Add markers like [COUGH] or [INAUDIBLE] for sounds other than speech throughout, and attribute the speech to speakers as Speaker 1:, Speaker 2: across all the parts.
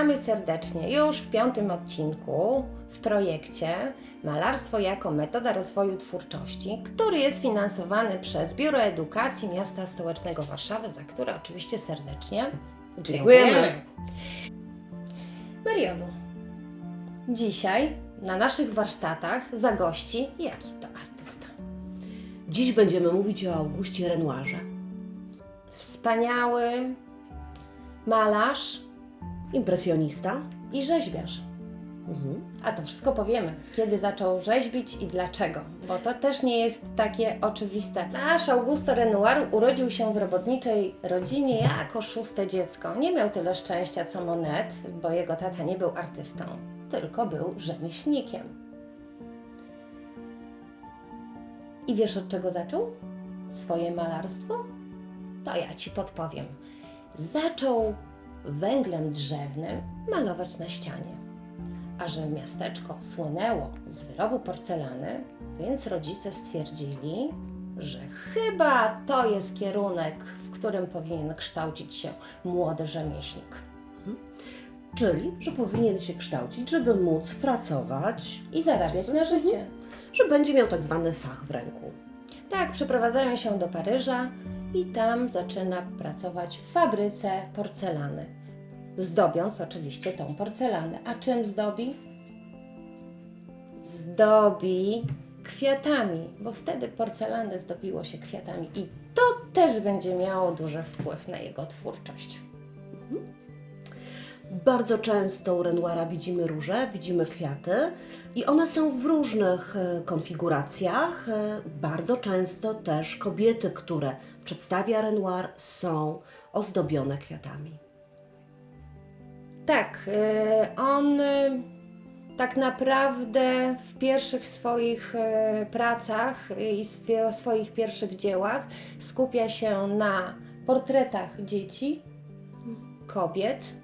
Speaker 1: Witamy serdecznie już w piątym odcinku w projekcie Malarstwo jako metoda rozwoju twórczości, który jest finansowany przez Biuro Edukacji Miasta Stołecznego Warszawy, za które oczywiście serdecznie
Speaker 2: Dziękujemy.
Speaker 1: Mariolu, dzisiaj na naszych warsztatach zagości jakiś to artysta.
Speaker 2: Dziś będziemy mówić o Augustie Renoirze.
Speaker 1: Wspaniały malarz
Speaker 2: Impresjonista.
Speaker 1: i rzeźbiarz.
Speaker 2: Mhm.
Speaker 1: A to wszystko powiemy, kiedy zaczął rzeźbić i dlaczego, bo to też nie jest takie oczywiste. Nasz Augusto Renoir urodził się w robotniczej rodzinie jako szóste dziecko. Nie miał tyle szczęścia co Monet, bo jego tata nie był artystą, tylko był rzemieślnikiem. I wiesz od czego zaczął swoje malarstwo? To ja Ci podpowiem. Zaczął węglem drzewnym malować na ścianie. A że miasteczko słynęło z wyrobu porcelany, więc rodzice stwierdzili, że chyba to jest kierunek, w którym powinien kształcić się młody rzemieślnik.
Speaker 2: Czyli, że powinien się kształcić, żeby móc pracować,
Speaker 1: I zarabiać na życie.
Speaker 2: że będzie miał tak zwany fach w ręku.
Speaker 1: Tak, przeprowadzają się do Paryża i tam zaczyna pracować w fabryce porcelany. Zdobiąc oczywiście tą porcelanę. A czym zdobi? Zdobi kwiatami, bo wtedy porcelany zdobiło się kwiatami i to też będzie miało duży wpływ na jego twórczość.
Speaker 2: Bardzo często u Renoira widzimy róże, widzimy kwiaty i one są w różnych e, konfiguracjach. E, Bardzo często też kobiety, które przedstawia Renoir są ozdobione kwiatami.
Speaker 1: Tak, y, on tak naprawdę w pierwszych swoich pracach i swoich pierwszych dziełach skupia się na portretach dzieci, kobiet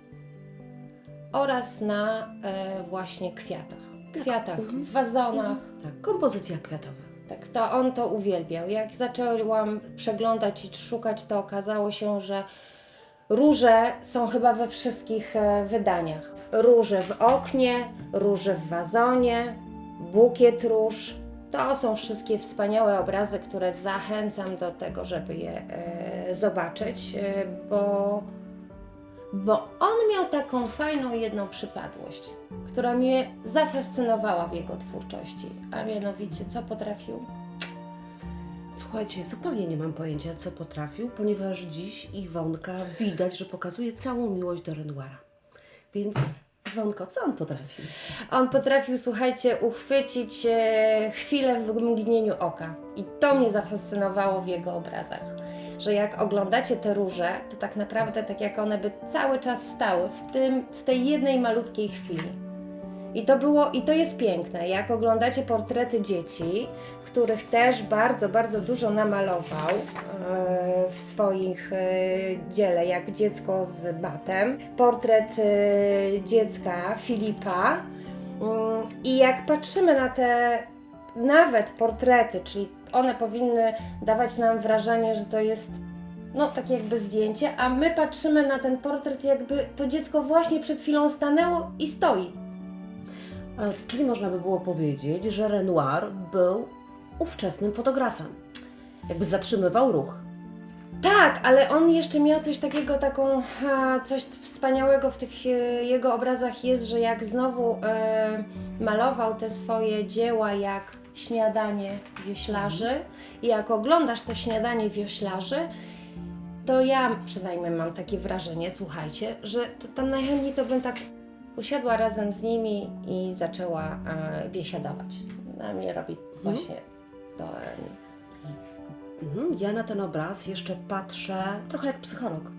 Speaker 1: oraz na e, właśnie kwiatach. Kwiatach w wazonach.
Speaker 2: Tak, kompozycja kwiatowa.
Speaker 1: Tak, to on to uwielbiał. Jak zaczęłam przeglądać i szukać, to okazało się, że róże są chyba we wszystkich e, wydaniach. Róże w oknie, róże w wazonie, bukiet róż. To są wszystkie wspaniałe obrazy, które zachęcam do tego, żeby je e, zobaczyć, e, bo, bo on miał taką fajną jedną przypadłość, która mnie zafascynowała w jego twórczości, a mianowicie co potrafił
Speaker 2: Słuchajcie, zupełnie nie mam pojęcia, co potrafił, ponieważ dziś Iwonka widać, że pokazuje całą miłość do Renoira. Więc Iwonko, co on potrafi?
Speaker 1: On potrafił, słuchajcie, uchwycić e, chwilę w mgnieniu oka. I to mnie zafascynowało w jego obrazach. Że jak oglądacie te róże, to tak naprawdę tak jak one by cały czas stały w, tym, w tej jednej malutkiej chwili. I to było, i to jest piękne. Jak oglądacie portrety dzieci, których też bardzo, bardzo dużo namalował e, w swoich e, dziele, jak dziecko z batem. Portret e, dziecka Filipa. Mm, I jak patrzymy na te nawet portrety, czyli one powinny dawać nam wrażenie, że to jest no takie jakby zdjęcie, a my patrzymy na ten portret, jakby to dziecko właśnie przed chwilą stanęło i stoi.
Speaker 2: E, Czyli można by było powiedzieć, że Renoir był ówczesnym fotografem. Jakby zatrzymywał ruch.
Speaker 1: Tak, ale on jeszcze miał coś takiego, taką, ha, coś wspaniałego w tych e, jego obrazach jest, że jak znowu e, malował te swoje dzieła jak śniadanie wioślarzy i jak oglądasz to śniadanie wioślarzy, to ja przynajmniej mam takie wrażenie, słuchajcie, że to tam najchętniej to bym tak usiadła razem z nimi i zaczęła e, biesiadować. Na mnie robi właśnie to e,
Speaker 2: Mhm. Ja na ten obraz jeszcze patrzę trochę jak psycholog.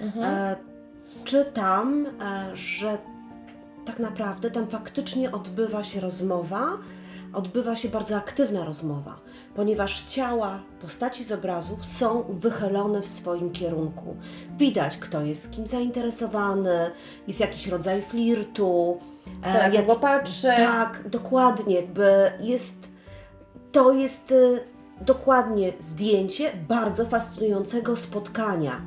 Speaker 2: E, czytam, e, że tak naprawdę tam faktycznie odbywa się rozmowa, odbywa się bardzo aktywna rozmowa, ponieważ ciała postaci z obrazów są wychylone w swoim kierunku. Widać, kto jest kim zainteresowany, jest jakiś rodzaj flirtu. e,
Speaker 1: Tak,
Speaker 2: jak-
Speaker 1: patrzy.
Speaker 2: Tak, dokładnie, jakby jest, to jest e, dokładnie zdjęcie bardzo fascynującego spotkania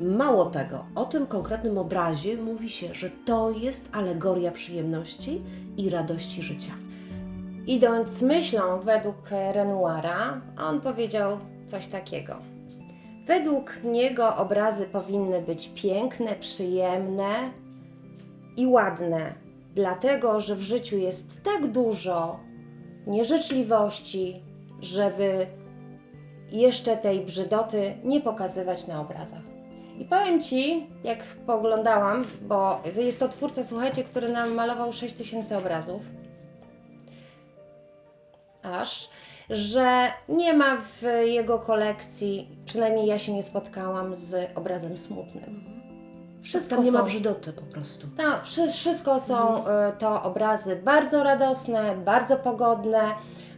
Speaker 2: Mało tego, o tym konkretnym obrazie mówi się, że to jest alegoria przyjemności i radości życia.
Speaker 1: Idąc myślą według Renoira, on powiedział coś takiego. Według niego obrazy powinny być piękne, przyjemne i ładne, dlatego że w życiu jest tak dużo nieżyczliwości, żeby jeszcze tej brzydoty nie pokazywać na obrazach. I powiem Ci, jak poglądałam, bo jest to twórca, słuchajcie, który nam malował 6000 obrazów, aż, że nie ma w jego kolekcji, przynajmniej ja się nie spotkałam z obrazem smutnym. Wszystko
Speaker 2: Tam nie ma
Speaker 1: są-
Speaker 2: brzydoty po prostu.
Speaker 1: tak, wszy- wszystko są e, to obrazy bardzo radosne, bardzo pogodne,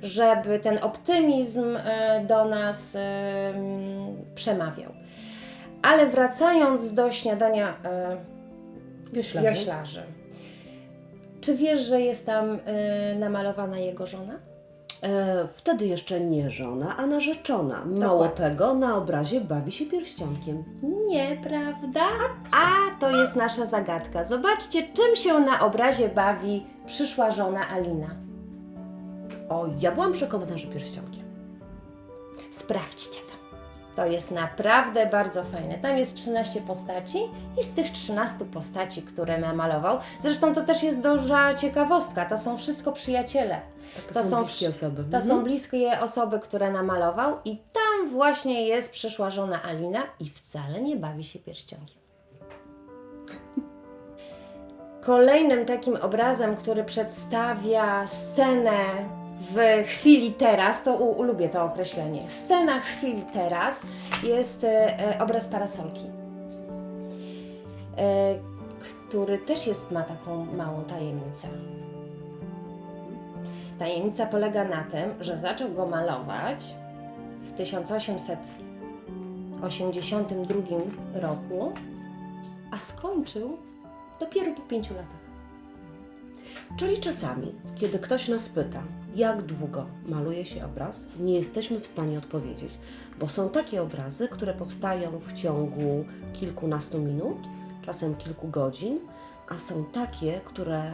Speaker 1: żeby ten optymizm e, do nas e, mm, przemawiał. Ale wracając do śniadania
Speaker 2: Wioślarzy.
Speaker 1: wioślarzy. Czy wiesz, że jest tam namalowana jego żona?
Speaker 2: E, wtedy jeszcze nie żona, a narzeczona. Mało
Speaker 1: Dokładnie.
Speaker 2: tego, na obrazie bawi się pierścionkiem.
Speaker 1: Nieprawda? A to jest nasza zagadka. Zobaczcie, czym się na obrazie bawi przyszła żona Alina.
Speaker 2: O, ja byłam przekonana, że pierścionkiem.
Speaker 1: Sprawdźcie to. To jest naprawdę bardzo fajne. Tam jest 13 postaci i z tych 13 postaci, które namalował, zresztą to też jest duża ciekawostka, to są wszystko przyjaciele.
Speaker 2: To, są bliskie osoby.
Speaker 1: To
Speaker 2: Mhm.
Speaker 1: są bliskie osoby, które namalował i tam właśnie jest przyszła żona Alina i wcale nie bawi się pierścionkiem. [LAUGHS] Kolejnym takim obrazem, który przedstawia scenę w chwili teraz, to u, lubię to określenie, scena chwili teraz jest e, obraz parasolki, e, który też jest, ma taką małą tajemnicę. Tajemnica polega na tym, że zaczął go malować w 1882 roku, a skończył dopiero po pięciu latach.
Speaker 2: Czyli czasami, kiedy ktoś nas pyta, jak długo maluje się obraz, nie jesteśmy w stanie odpowiedzieć, bo są takie obrazy, które powstają w ciągu kilkunastu minut, czasem kilku godzin, a są takie, które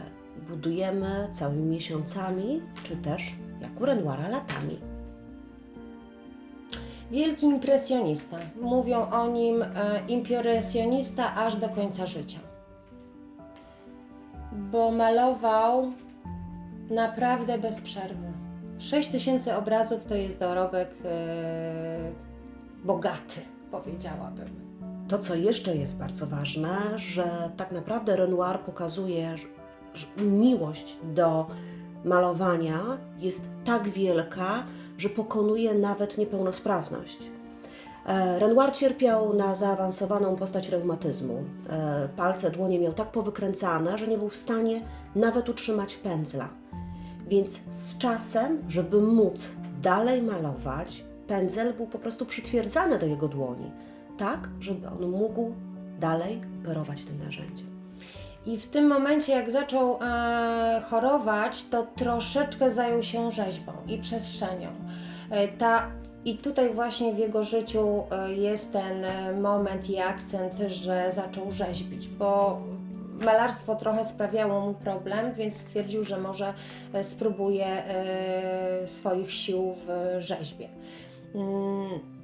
Speaker 2: budujemy całymi miesiącami, czy też, jak u Renoira, latami.
Speaker 1: Wielki impresjonista. Mówią o nim e, impresjonista aż do końca życia. Bo malował naprawdę bez przerwy. 6 tysięcy obrazów to jest dorobek e, bogaty, powiedziałabym.
Speaker 2: To, co jeszcze jest bardzo ważne, że tak naprawdę Renoir pokazuje, miłość do malowania jest tak wielka, że pokonuje nawet niepełnosprawność. E, Renoir cierpiał na zaawansowaną postać reumatyzmu. E, Palce, dłonie miał tak powykręcane, że nie był w stanie nawet utrzymać pędzla. Więc z czasem, żeby móc dalej malować, pędzel był po prostu przytwierdzany do jego dłoni, tak, żeby on mógł dalej operować tym narzędziem.
Speaker 1: I w tym momencie, jak zaczął e, chorować, to troszeczkę zajął się rzeźbą i przestrzenią. E, ta, I tutaj właśnie w jego życiu e, jest ten e, moment i akcent, że zaczął rzeźbić, bo malarstwo trochę sprawiało mu problem, więc stwierdził, że może e, spróbuje e, swoich sił w rzeźbie. Mm,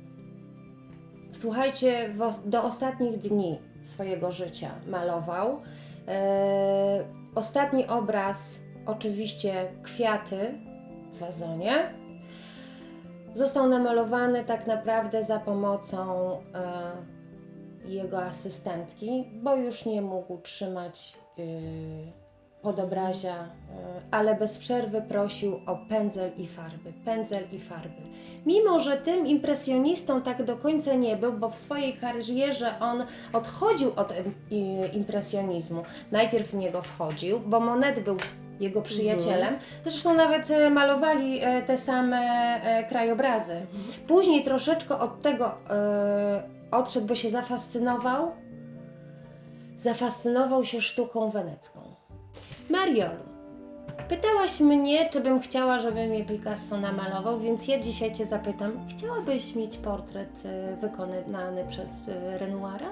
Speaker 1: Słuchajcie, do ostatnich dni swojego życia malował. E, ostatni obraz, oczywiście kwiaty w wazonie, został namalowany tak naprawdę za pomocą e, jego asystentki, bo już nie mógł trzymać y, podobrazia, y, ale bez przerwy prosił o pędzel i farby, pędzel i farby. Mimo, że tym impresjonistą tak do końca nie był, bo w swojej karierze on odchodził od impresjonizmu. Najpierw w niego wchodził, bo Monet był jego przyjacielem. Zresztą nawet e, malowali e, te same e, krajobrazy. Później troszeczkę od tego e, odszedł, bo się zafascynował. Zafascynował się sztuką wenecką. Mariolu, pytałaś mnie, czy bym chciała, żeby mnie Picasso namalował, więc ja dzisiaj Cię zapytam, chciałabyś mieć portret e, wykonany przez e, Renoira?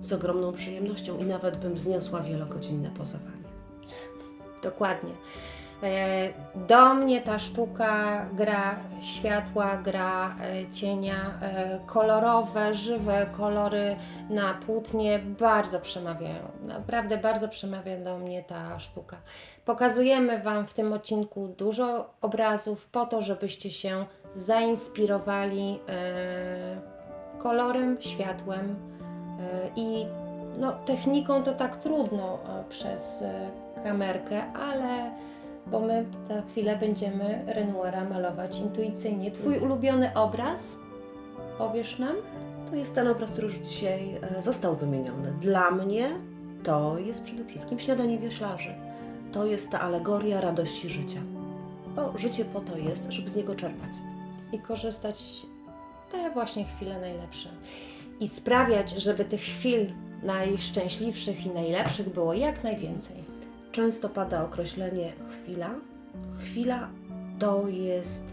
Speaker 2: z ogromną przyjemnością i nawet bym zniosła wielogodzinne pozowanie.
Speaker 1: Dokładnie. E, Do mnie ta sztuka gra światła, gra e, cienia, e, kolorowe, żywe kolory na płótnie bardzo przemawiają. Naprawdę bardzo przemawia do mnie ta sztuka. Pokazujemy Wam w tym odcinku dużo obrazów po to, żebyście się zainspirowali kolorem, światłem i no, techniką to tak trudno przez kamerkę, ale bo my za chwilę będziemy Renoira malować intuicyjnie. Twój ulubiony obraz? Powiesz nam?
Speaker 2: To jest ten obraz, który już dzisiaj e, został wymieniony. Dla mnie to jest przede wszystkim śniadanie wioślarzy. To jest ta alegoria radości życia. Bo życie po to jest, żeby z niego czerpać.
Speaker 1: I korzystać te właśnie chwile najlepsze. I sprawiać, żeby tych chwil najszczęśliwszych i najlepszych było jak najwięcej.
Speaker 2: Często pada określenie chwila. Chwila to jest,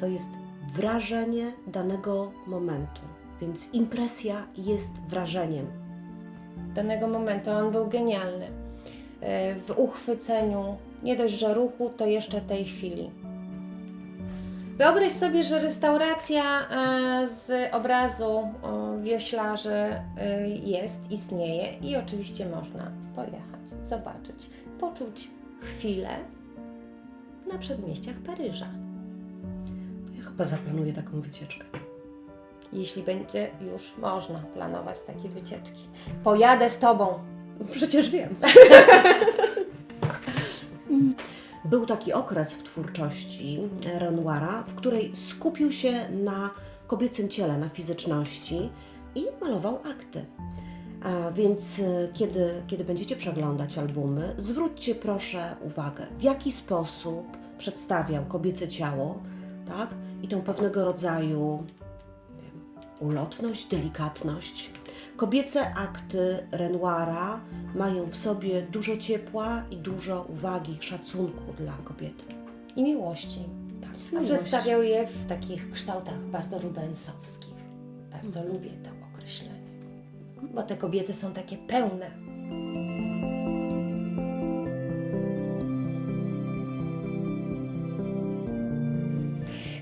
Speaker 2: to jest wrażenie danego momentu, więc impresja jest wrażeniem.
Speaker 1: danego momentu. On był genialny e, w uchwyceniu nie dość, że ruchu, to jeszcze tej chwili. Wyobraź sobie, że restauracja e, z obrazu wioślarzy jest, istnieje i oczywiście można pojechać, zobaczyć, poczuć chwilę na przedmieściach Paryża.
Speaker 2: To ja chyba zaplanuję taką wycieczkę.
Speaker 1: Jeśli będzie już można planować takie wycieczki. Pojadę z Tobą.
Speaker 2: Przecież wiem. [LAUGHS] Był taki okres w twórczości Renoira, w której skupił się na kobiecym ciele, na fizyczności i malował akty. A więc e, kiedy, kiedy będziecie przeglądać albumy, zwróćcie proszę uwagę, w jaki sposób przedstawiał kobiece ciało, tak? I tą pewnego rodzaju wiem, ulotność, delikatność. Kobiece akty Renoira mają w sobie dużo ciepła i dużo uwagi, szacunku dla kobiety.
Speaker 1: I miłości.
Speaker 2: Tak,
Speaker 1: A
Speaker 2: miłość.
Speaker 1: przedstawiał je w takich kształtach bardzo rubensowskich. Bardzo lubię to określenie. Bo te kobiety są takie pełne.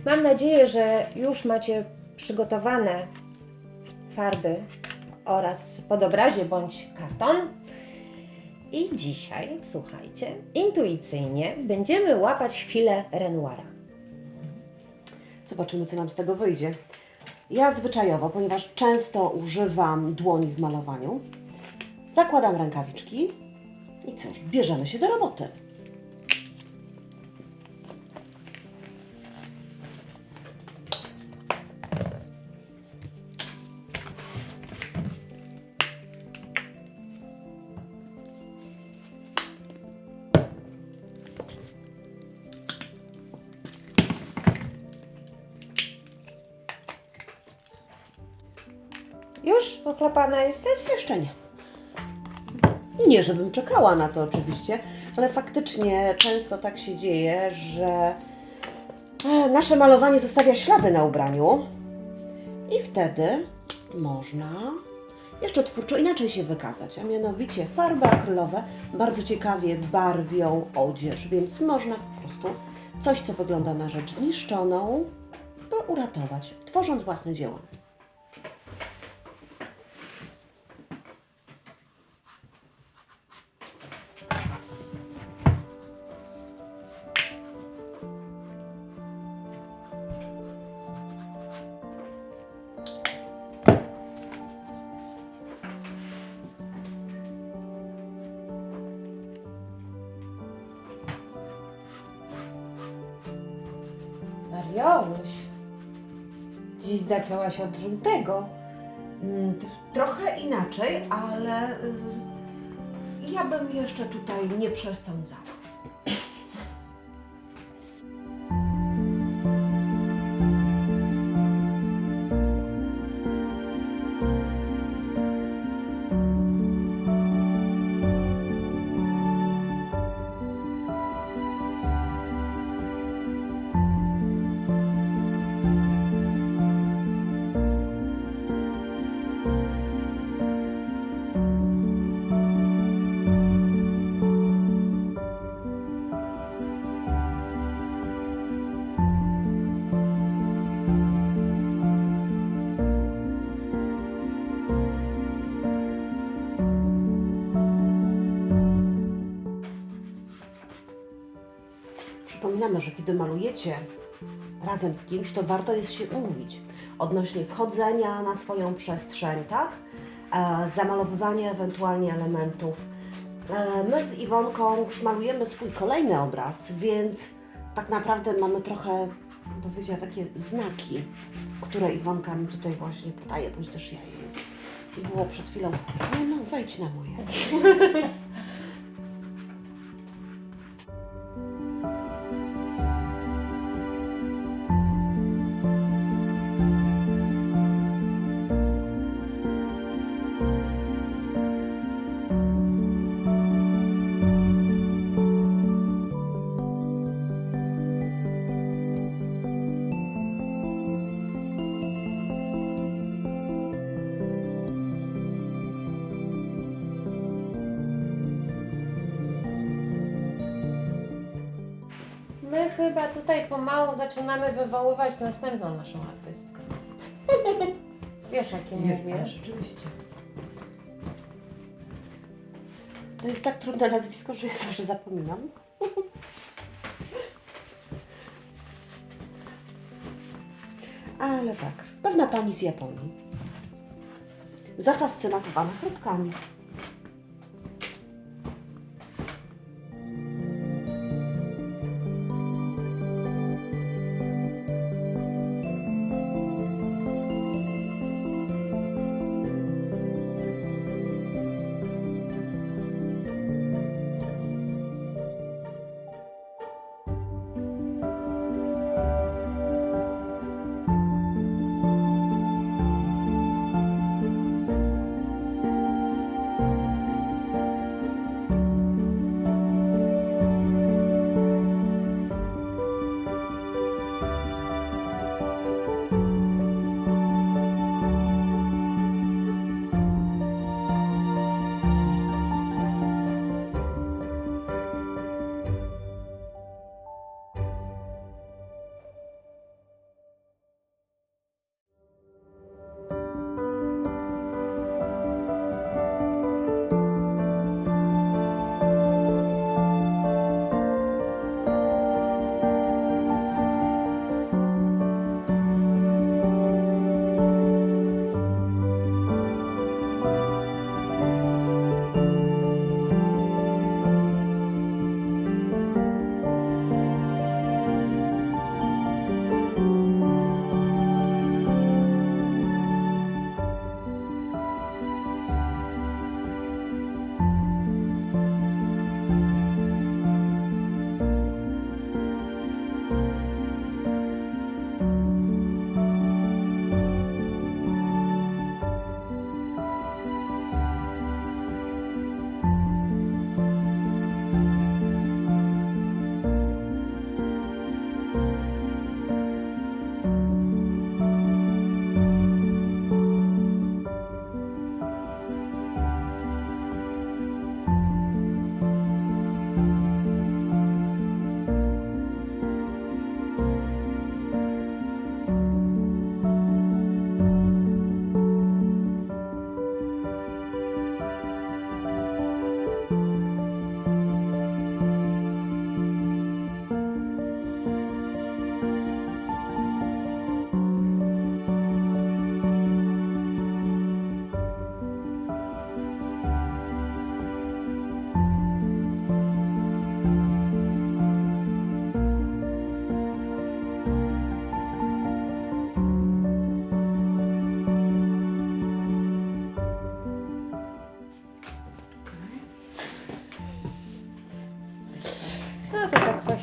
Speaker 1: Mam nadzieję, że już macie przygotowane farby oraz podobrazie bądź karton. I dzisiaj, słuchajcie, intuicyjnie będziemy łapać chwilę Renoira.
Speaker 2: Zobaczymy, co nam z tego wyjdzie. Ja zwyczajowo, ponieważ często używam dłoni w malowaniu, zakładam rękawiczki i cóż, bierzemy się do roboty.
Speaker 1: Oklepana jesteś?
Speaker 2: Jeszcze nie. Nie, żebym czekała na to oczywiście, ale faktycznie często tak się dzieje, że e, nasze malowanie zostawia ślady na ubraniu i wtedy można jeszcze twórczo inaczej się wykazać, a mianowicie farby akrylowe bardzo ciekawie barwią odzież, więc można po prostu coś, co wygląda na rzecz zniszczoną, uratować, tworząc własne dzieło.
Speaker 1: Zaczęłaś od żółtego.
Speaker 2: Mm, Trochę inaczej, ale y, ja bym jeszcze tutaj nie przesądzała. Zapominamy, że kiedy malujecie razem z kimś, to warto jest się umówić odnośnie wchodzenia na swoją przestrzeń, tak? E, zamalowywanie ewentualnie elementów. E, my z Iwonką już malujemy swój kolejny obraz, więc tak naprawdę mamy trochę, powiedziała, takie znaki, które Iwonka mi tutaj właśnie podaje, bądź też ja jej. Było przed chwilą, no, no wejdź na moje. [LAUGHS]
Speaker 1: chyba tutaj pomału zaczynamy wywoływać następną naszą artystkę. [LAUGHS] Wiesz, jakie mówię?
Speaker 2: rzeczywiście. To jest tak trudne nazwisko, że ja zawsze zapominam. [LAUGHS] Ale tak, pewna pani z Japonii. Zafascynowana kropkami.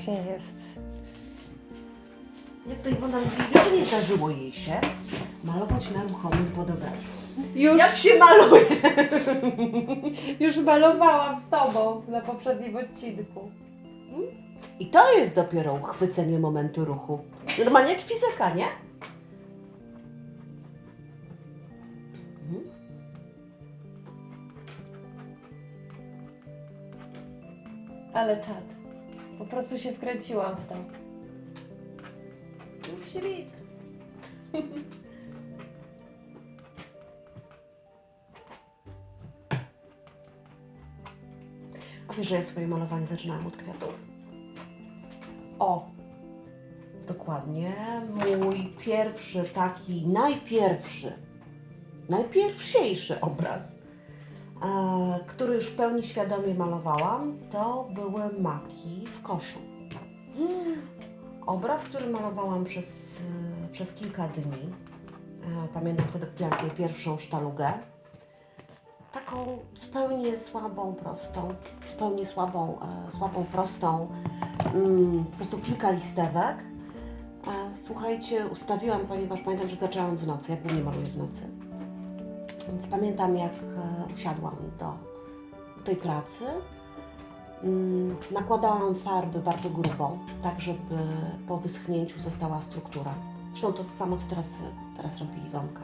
Speaker 1: Właśnie jest.
Speaker 2: Jak to Iwona mówi, jeszcze nie zdarzyło jej się malować na ruchomym podobraniu.
Speaker 1: Już,
Speaker 2: Jak się maluje? [LAUGHS]
Speaker 1: już malowałam z tobą na poprzednim odcinku.
Speaker 2: I to jest dopiero uchwycenie momentu ruchu. Normalnie jak fizyka, nie?
Speaker 1: Ale czad. Po prostu się wkręciłam w to.
Speaker 2: Już się widzę. A wiesz, że ja swoje malowanie zaczynałam od kwiatów? O, dokładnie. Mój pierwszy taki, najpierwszy, najpierwsiejszy obraz, e, który już w pełni świadomie malowałam, to były maki w koszu. Obraz, który malowałam przez, e, przez kilka dni. E, Pamiętam wtedy kupiłam sobie pierwszą sztalugę. Taką zupełnie słabą, prostą, zupełnie słabą, e, słabą, prostą, mm, po prostu kilka listewek. E, słuchajcie, ustawiłam, ponieważ pamiętam, że zaczęłam w nocy, ja głównie maluję w nocy. Więc pamiętam, jak usiadłam do tej pracy. Mm, nakładałam farby bardzo grubo, tak żeby po wyschnięciu została struktura. Zresztą to samo, co teraz, teraz robi Iwonka.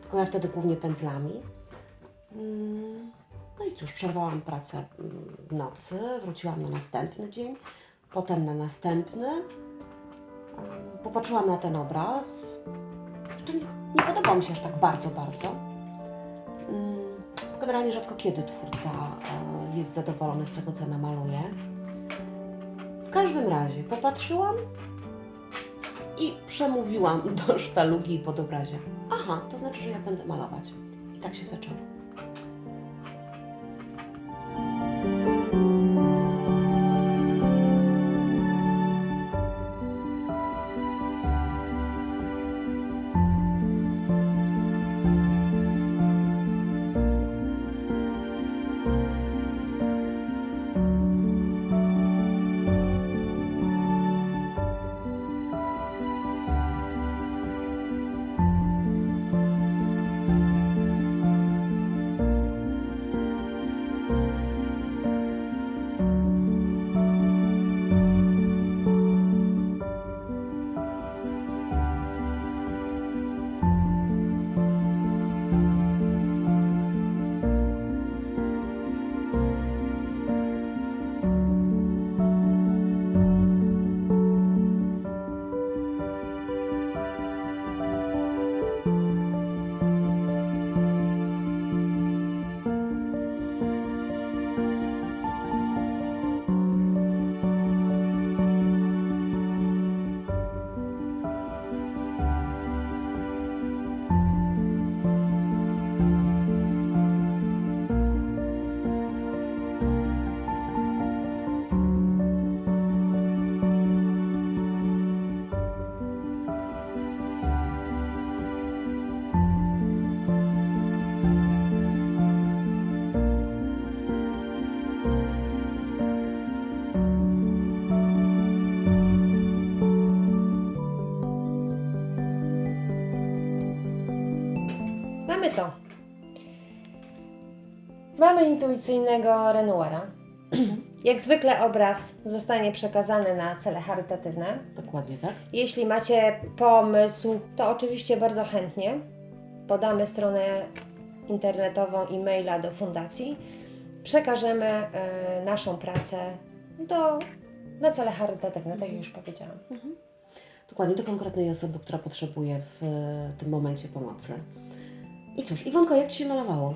Speaker 2: Tylko ja wtedy głównie pędzlami. Mm, No i cóż, przerwałam pracę mm, w nocy, wróciłam na następny dzień, potem na następny. Mm, Popatrzyłam na ten obraz. Jeszcze nie, nie podobał mi się aż tak bardzo, bardzo. Generalnie rzadko kiedy twórca e, jest zadowolony z tego, co namaluje. W każdym razie popatrzyłam i przemówiłam do sztalugi i podobrazia. Aha, to znaczy, że ja będę malować. I tak się zaczęło.
Speaker 1: Mamy intuicyjnego Renoira. Jak zwykle obraz zostanie przekazany na cele charytatywne.
Speaker 2: Dokładnie tak?
Speaker 1: Jeśli macie pomysł, to oczywiście bardzo chętnie podamy stronę internetową e-maila do fundacji. Przekażemy e, naszą pracę do, na cele charytatywne, tak jak już powiedziałam.
Speaker 2: Dokładnie do konkretnej osoby, która potrzebuje w e, tym momencie pomocy. I cóż, Iwonko, jak Ci się malowało?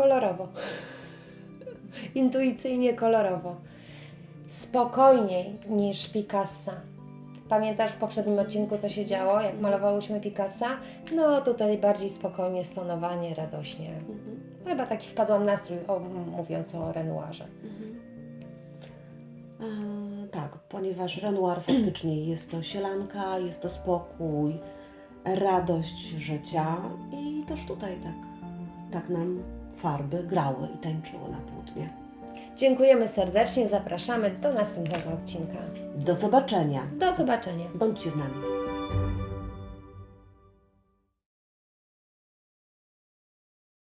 Speaker 1: Kolorowo. Intuicyjnie kolorowo. Spokojniej niż Picassa. Pamiętasz w poprzednim odcinku, co się działo, jak malowałyśmy Picassa? No tutaj bardziej spokojnie, stonowanie, radośnie. Chyba taki wpadłam nastrój, o, mówiąc o Renoirze.
Speaker 2: E, tak, ponieważ Renoir [CLEARS THROAT] faktycznie jest to sielanka, jest to spokój, radość życia i też tutaj tak, tak nam farby grały i tańczyły na płótnie.
Speaker 1: Dziękujemy serdecznie, zapraszamy do następnego odcinka.
Speaker 2: Do zobaczenia.
Speaker 1: Do zobaczenia.
Speaker 2: Bądźcie z nami.